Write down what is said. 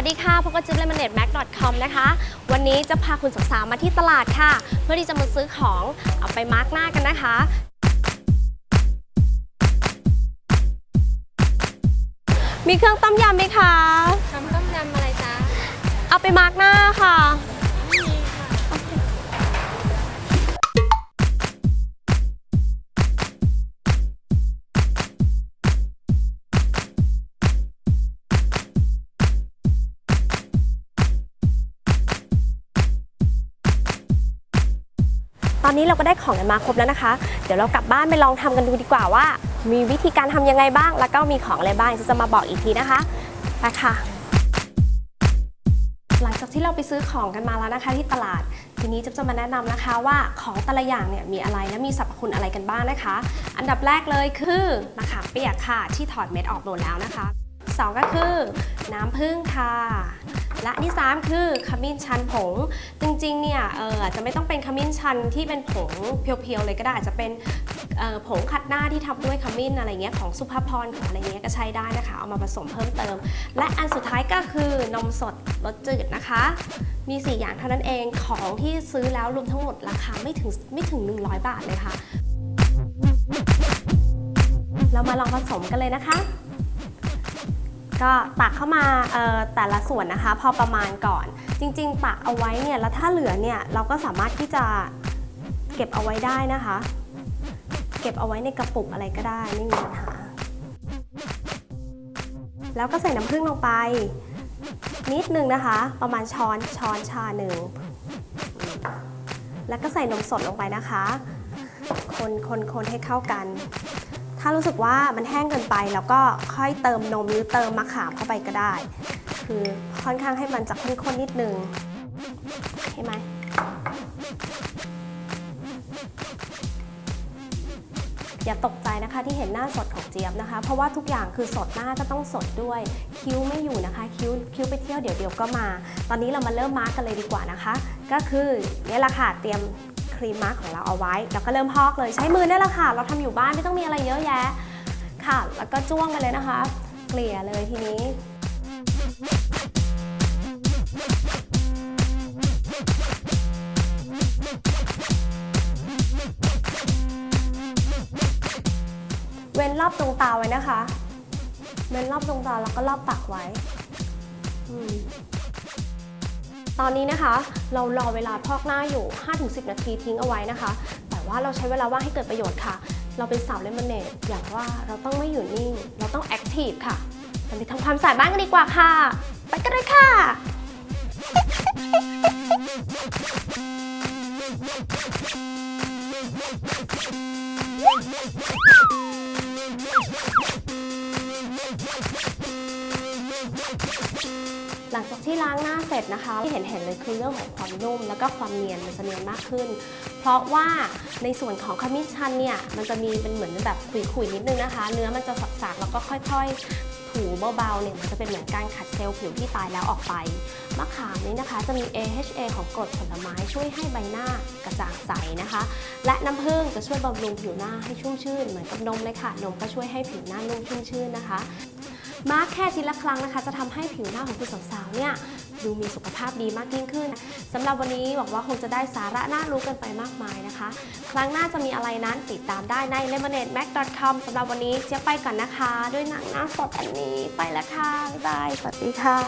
วัสดีค่ะพบกับจิ๊บเลมอนเนตแม็ก .com นะคะ วันนี้จะพาคุณสาวๆมาที่ตลาดค่ะ เพื่อที่จะมาซื้อของเอาไปมาร์กหน้ากันนะคะมีเครื่องต้มยำไหมคะทำต้มยำอะไรจ๊ะ เอาไปมาร์กหน้าค่ะ อนนี้เราก็ได้ของกันมาครบแล้วนะคะ เดี๋ยวเรากลับบ้านไปลองทำกันดูดีกว่าว่า มีวิธีการทำยังไงบ้าง แล้วก็มีของอะไรบ้างจะมาบอกอีกทีนะคะไปค่ะ หลังจากที่เราไปซื้อของกันมาแล้วนะคะ ที่ตลาดทีนี้จะจะมาแนะนำนะคะว่าของแต่ละอย่างเนี่ยมีอะไรและมีสรรพคุณอะไรกันบ้างนะคะ อันดับแรกเลยคือมะขามเปียกค่ะที่ถอดเม็ดออกหมดแล้วนะคะสองก็คือ น้ำผึ้งค่ะ และที่สามคือขมิ้นชันผง จริงๆ เนี่ยเอออาจจะไม่ต้องเป็นขมิ้นชันที่เป็นผงเพียวๆ เลยก็ได้อาจจะเป็นผงขัดหน้าที่ทำด้วยขมิ้นอะไรเงี้ยของสุภาพรของอะไรเงี้ยก็ใช้ได้นะคะ เอามาผสมเพิ่มเติม และอันสุดท้ายก็คือนมสดรสจืดนะคะ มี 4 อย่างเท่านั้นเองของที่ซื้อแล้วรวมทั้งหมดราคาไม่ถึงไม่ถึง 100 บาทเลยค่ะ เรามาลองผสมกันเลยนะคะ ก็ตักเข้ามาแต่ละส่วนนะคะ พอประมาณก่อน จริง ๆ ตักเอาไว้เนี่ยแล้วถ้าเหลือเนี่ยเราก็สามารถที่จะเก็บเอาไว้ได้นะคะ เก็บเอาไว้ในกระปุกอะไรก็ได้ไม่มีปัญหาแล้วก็ใส่น้ำผึ้งลงไป นิดนึงนะคะ ประมาณช้อนช้อนชาหนึ่งแล้วก็ใส่นมสดลงไปนะคะ คนคนคนให้เข้ากันารู้สึกว่ามันแห้งเกินไปแล้วก็ค่อยเติมนมหรือเติมมะขามเข้าไปก็ได้ คือค่อนข้างให้มันจะข้นๆนิดนึงใช่ไหมอย่าตกใจนะคะที่เห็นหน้าสดของเจี๊ยบนะคะ เพราะว่าทุกอย่างคือสดหน้าก็ต้องสดด้วย คิ้วไม่อยู่นะคะ คิ้วคิ้วไปเที่ยวเดี๋ยวเดี๋ยวก็มา ตอนนี้เรามาเริ่มมาร์กกันเลยดีกว่านะคะ ก็คือนี่แหละค่ะเตรียม ครีมมาร์กของเราเอาไว้ แล้วก็เริ่มพอกเลยใช้มือนี่แหละค่ะ เราทำอยู่บ้านไม่ต้องมีอะไรเยอะแยะค่ะ แล้วก็จ้วงไปเลยนะคะ เกลี่ยเลยทีนี้เว้นรอบดวงตาไว้นะคะ เว้นรอบดวงตาแล้วก็รอบปากไว้ อืม ตอนนี้นะคะเรารอเวลาพอกหน้าอยู่ 5-10 นาทีทิ้งเอาไว้นะคะ แต่ว่าเราใช้เวลาว่างให้เกิดประโยชน์ค่ะ เราเป็นสาวเลมอนเนดอย่างว่าเราต้องไม่อยู่นิ่ง เราต้องแอคทีฟค่ะเราไปทำความสะอาดบ้านกันดีกว่าค่ะ ไปกันเลยค่ะ หลังจากที่ล้างหน้าเสร็จนะคะ ที่เห็นเห็นเลยคือเรื่องของความนุ่ม แล้วก็ความเนียนมันจะเนียนมากขึ้น เพราะว่าในส่วนของขมิ้นชันเนี่ยมันจะมีเป็นเหมือนแบบขุยๆนิดนึงนะคะ เนื้อมันจะสักๆแล้วก็ค่อย ๆถูเบาๆเนี่ยมันจะเป็นเหมือนการขัดเซลล์ผิวที่ตายแล้วออกไป มะขามนี้นะคะจะมี AHA ของกรดผลไม้ช่วยให้ใบหน้ากระจ่างใสนะคะ และน้ำผึ้งจะช่วยบำรุงผิวหน้าให้ชุ่มชื่นเหมือนกับนมเลยค่ะ นมก็ช่วยให้ผิวหน้านุ่มชุ่มชื่นนะคะ มาร์คแค่ทีละครั้งนะคะ จะทำให้ผิวหน้าของคุณสาวๆเนี่ยดูมีสุขภาพดีมากยิ่งขึ้นสำหรับวันนี้หวังว่าคงจะได้สาระน่ารู้กันไปมากมายนะคะ ครั้งหน้าจะมีอะไรนั้นติดตามได้ใน lemonademac.com สำหรับวันนี้เจ๊ยบไปก่อนนะคะ ด้วยหนังหน้าสดอันนี้ไปแล้วค่ะบ๊ายบายสวัสดีค่ะ